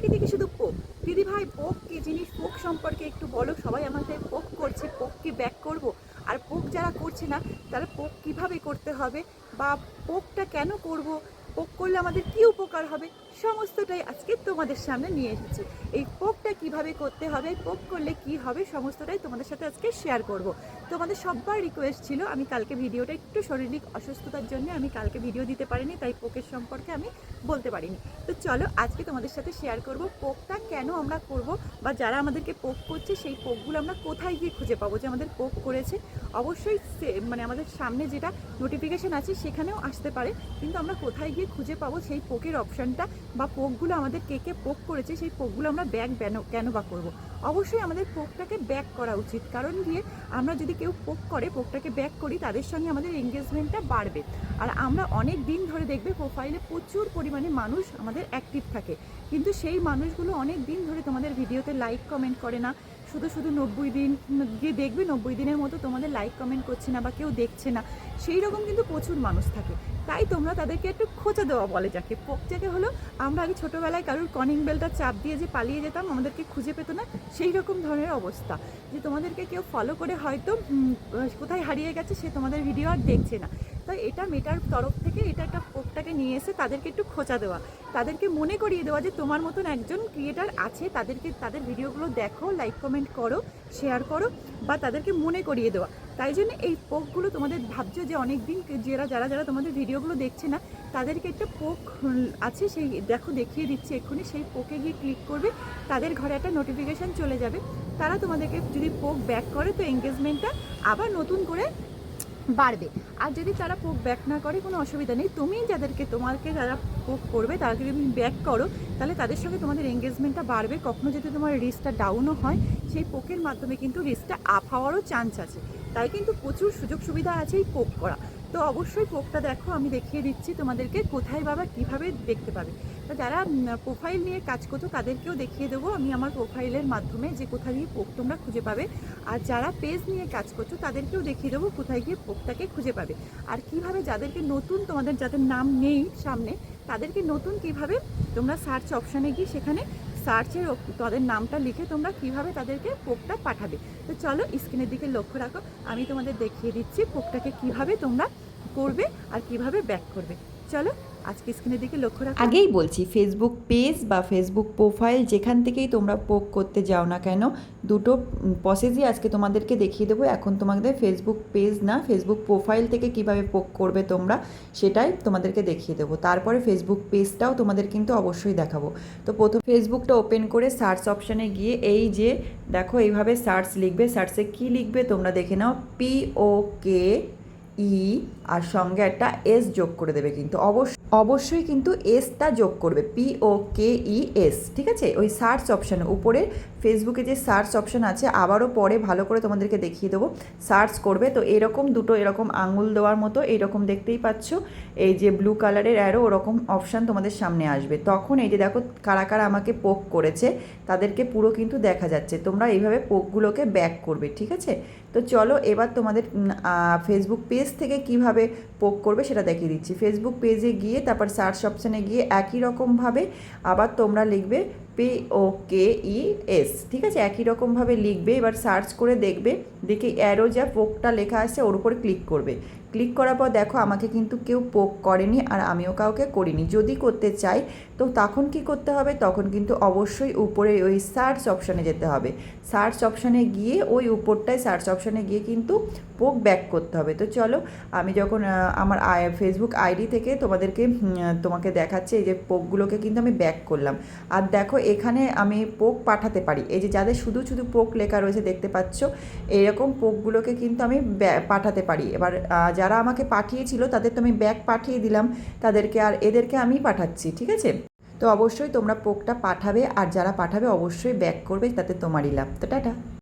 চারিদিকে শুধু পোক। দিদি ভাই, পোক কি জিনিস? পোক সম্পর্কে একটু বলো। সবাই আমাদের পোক করছে পোককে ব্যাক করব? আর পোক যারা করছে না, তারা পোক কীভাবে করতে হবে? বা পোকটা কেন করব? পোক করলে আমাদের কি উপকার হবে? সমস্তটাই আজকে তোমাদের সামনে নিয়ে এসেছি। এই পোকটা কীভাবে করতে হবে, পোক করলে কি হবে, সমস্তটাই তোমাদের সাথে আজকে শেয়ার করব। তোমাদের সবার রিকোয়েস্ট ছিল, আমি কালকে ভিডিওটা একটু শারীরিক অসুস্থতার জন্য আমি কালকে ভিডিও দিতে পারিনি, তাই পোকের সম্পর্কে আমি বলতে পারিনি। তো চলো, আজকে তোমাদের সাথে শেয়ার করব পোকটা কেন আমরা করব বা যারা আমাদেরকে পোক করছে, সেই পোকগুলো আমরা কোথায় গিয়ে খুঁজে পাবো যে আমাদের পোক করেছে। অবশ্যই মানে আমাদের সামনে যেটা নোটিফিকেশান আছে, সেখানেও আসতে পারে। কিন্তু আমরা কোথায় গিয়ে খুঁজে পাবো সেই পোকের অপশানটা বা পোকগুলো আমাদের কে কে পোক করেছে, সেই পোকগুলো আমরা ব্যাক কেন বা করব। অবশ্যই আমাদের পোকটাকে ব্যাক করা উচিত। কারণ দিয়ে আমরা যদি কেউ পোক করে, পোকটাকে ব্যাক করি, তাদের সঙ্গে আমাদের এঙ্গেজমেন্টটা বাড়বে। আর আমরা অনেক দিন ধরে দেখবে প্রোফাইলে প্রচুর পরিমাণে মানুষ আমাদের অ্যাক্টিভ থাকে। কিন্তু সেই মানুষগুলো অনেক দিন ধরে তোমাদের ভিডিওতে লাইক কমেন্ট করে না। শুধু শুধু নব্বই দিন গিয়ে দেখবে নব্বই দিনের মতো তোমাদের লাইক কমেন্ট করছে না বা কেউ দেখছে না, সেই রকম কিন্তু প্রচুর মানুষ থাকে। তাই তোমরা তাদেরকে একটু খোঁচা দেওয়া বলে যাকে। যাকে হলো, আমরা আগে ছোটোবেলায় কারুর কনিং বেলটা চাপ দিয়ে যে পালিয়ে যেতাম, আমাদেরকে খুঁজে পেতো না, সেই রকম ধরনের অবস্থা। যে তোমাদেরকে কেউ ফলো করে হয়তো কোথায় হারিয়ে গেছে সে তোমাদের ভিডিও আর দেখছে না। তো এটা মেটার তরফ থেকে এটা একটা পোকটাকে নিয়ে এসে তাদেরকে একটু খোঁচা দেওয়া। তাদেরকে মনে করিয়ে দেওয়া যে তোমার মতন একজন ক্রিয়েটার আছে, তাদেরকে তাদের ভিডিওগুলো দেখো লাইক কমেন্ট করো শেয়ার করো বা তাদেরকে মনে করিয়ে দেওয়া। তাই জন্য এই পোকগুলো তোমাদের ভাবছ যে অনেক দিন যারা যারা যারা তোমাদের ভিডিওগুলো দেখছে না, তাদেরকে একটা পোক আছে সেই দেখো দেখিয়ে দিচ্ছি এক্ষুনি, সেই পোকে গিয়ে ক্লিক করবে, তাদের ঘরে একটা নোটিফিকেশান চলে যাবে। তারা তোমাদেরকে যদি পোক ব্যাক করে তো এঙ্গেজমেন্টটা আবার নতুন করে বাড়বে। আর যদি তারা পোক ব্যাক না করে, কোনো অসুবিধা নেই। তুমি যাদেরকে, তোমাকে যারা পোক করবে, তাদেরকে তুমি ব্যাক করো, তাহলে তাদের সঙ্গে তোমাদের এঙ্গেজমেন্টটা বাড়বে। কখনো যদি তোমার রিস্কটা ডাউনও হয়, সেই পোকের মাধ্যমে কিন্তু রিস্কটা আপ হওয়ারও চান্স আছে। তাই কিন্তু প্রচুর সুযোগ সুবিধা আছে এই পোক করা। তো অবশ্যই পোকটা দেখো, আমি দেখিয়ে দিচ্ছি তোমাদেরকে কোথায় বাবা কীভাবে দেখতে পাবে। তো যারা প্রোফাইল নিয়ে কাজ করতো তাদেরকেও দেখিয়ে দেবো, আমি আমার প্রোফাইলের মাধ্যমে যে কোথায় গিয়ে পোক তোমরা খুঁজে পাবে। আর যারা পেজ নিয়ে কাজ করছ তাদেরকেও দেখিয়ে দেবো কোথায় গিয়ে পোকটাকে খুঁজে পাবে। আর কীভাবে যাদেরকে নতুন, তোমাদের যাদের নাম নেই সামনে, তাদেরকে নতুন কীভাবে তোমরা সার্চ অপশানে গিয়ে সেখানে সার্চের তাদের নামটা লিখে তোমরা কীভাবে তাদেরকে পোকটা পাঠাবে। তো চলো স্ক্রিনের দিকে লক্ষ্য রাখো, আমি তোমাদের দেখিয়ে দিচ্ছি পোকটাকে কীভাবে তোমরা করবে আর কীভাবে ব্যাক করবে। চলো আজকে স্ক্রিনের দিকে লক্ষ্য রাখো। আগেই বলছি ফেসবুক পেজ বা ফেসবুক প্রোফাইল যেখান থেকেই তোমরা পোক করতে যাও না কেন, দুটো প্রসেসই আজকে তোমাদেরকে দেখিয়ে দেবো। এখন তোমাদের ফেসবুক পেজ না ফেসবুক প্রোফাইল থেকে কীভাবে পোক করবে তোমরা, সেটাই তোমাদেরকে দেখিয়ে দেবো। তারপরে ফেসবুক পেজটাও তোমাদের কিন্তু অবশ্যই দেখাবো। তো প্রথম ফেসবুকটা ওপেন করে সার্চ অপশানে গিয়ে এই যে, দেখো এইভাবে সার্চ লিখবে সার্চে কি লিখবে তোমরা দেখে নাও পি ও কে ই আর সঙ্গে একটা এস যোগ করে দেবে কিন্তু। অবশ্যই অবশ্যই কিন্তু এসটা যোগ করবে পি ও কে ই এস ঠিক আছে? ওই সার্চ অপশানে উপরে ফেসবুকে যে সার্চ অপশান আছে, আবারও পরে ভালো করে তোমাদেরকে দেখিয়ে দেবো। সার্চ করবে, তো এরকম দুটো এরকম আঙুল দেওয়ার মতো এইরকম দেখতেই পাচ্ছ। এই যে ব্লু কালারের অ্যারো ওরকম অপশান তোমাদের সামনে আসবে। তখন এই যে দেখো, কারা কারা আমাকে পোক করেছে, তাদেরকে পুরো কিন্তু দেখা যাচ্ছে। তোমরা এইভাবে পোকগুলোকে ব্যাক করবে, ঠিক আছে? তো চলো এবার তোমাদের ফেসবুক পেজ থেকে কীভাবে পোক করবে সেটা দেখিয়ে দিচ্ছি। ফেসবুক পেজে গিয়ে, তারপর সার্চ অপশানে গিয়ে একই রকমভাবে আবার তোমরা লিখবে পি ও কে ই এস ঠিক আছে? একই রকমভাবে লিখবে, এবার সার্চ করে দেখবে, দেখে অ্যারো যা পোকটা লেখা আছে ওর উপর ক্লিক করবে। ক্লিক করার পর দেখো আমাকে কিন্তু কেউ পোক করেনি আর আমিও কাউকে করিনি। যদি করতে চাই, তো তখন কি করতে হবে? তখন কিন্তু অবশ্যই উপরে ওই সার্চ অপশানে যেতে হবে। সার্চ অপশানে গিয়ে ওই উপরটায় সার্চ অপশানে গিয়ে কিন্তু পোক ব্যাক করতে হবে। তো চলো, আমি যখন আমার ফেসবুক আইডি থেকে তোমাদেরকে তোমাকে দেখাচ্ছে, এই যে পোকগুলোকে কিন্তু আমি ব্যাক করলাম। আর দেখো এখানে আমি পোক পাঠাতে পারি। এই যে যাদের শুধু শুধু পোক লেখা রয়েছে দেখতে পাচ্ছ, এরকম পোকগুলোকে কিন্তু আমি পাঠাতে পারি। এবার যারা আমাকে পাঠিয়েছিল তাদের তো আমি ব্যাক পাঠিয়ে দিলাম, তাদেরকে আর এদেরকে আমি পাঠাচ্ছি, ঠিক আছে? তো অবশ্যই তোমরা পোকটা পাঠাবে, আর যারা পাঠাবে অবশ্যই ব্যাক করবে, তাতে তোমারই লাভ। তো টাটা।